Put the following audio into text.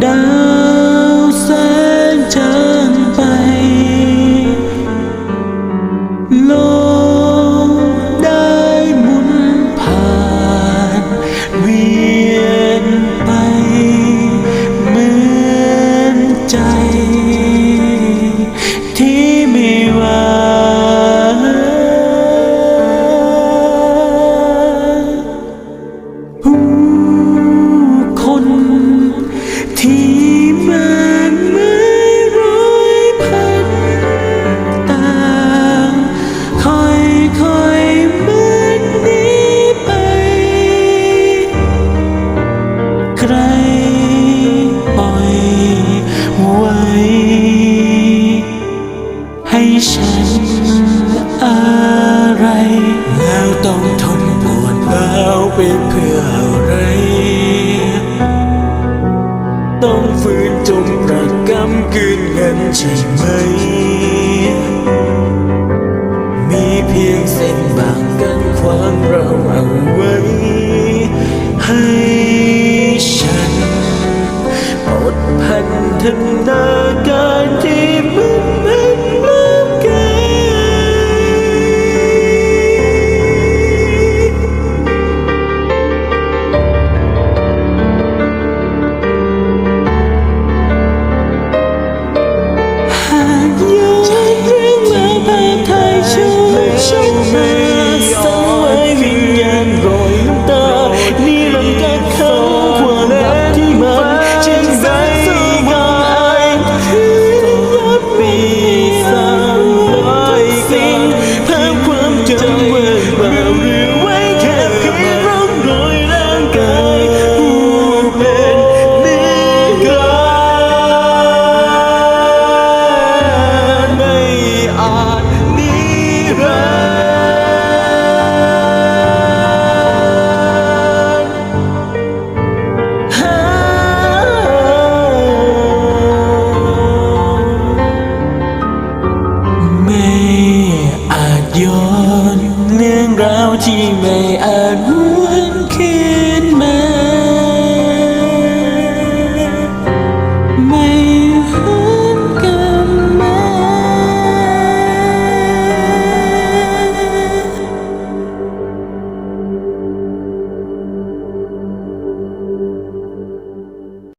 dan ฉันอะไร แล้วต้องทนปวดร้าวไปเพื่ออะไร ต้องฝืนจมประกกำกืนเงินใช่ไหม มีเพียงเส้นบางกันความเราเอาไว้ ให้ฉันอดพันธนาการที่ 小舞妹าวที่ไม่อาจหวนคิด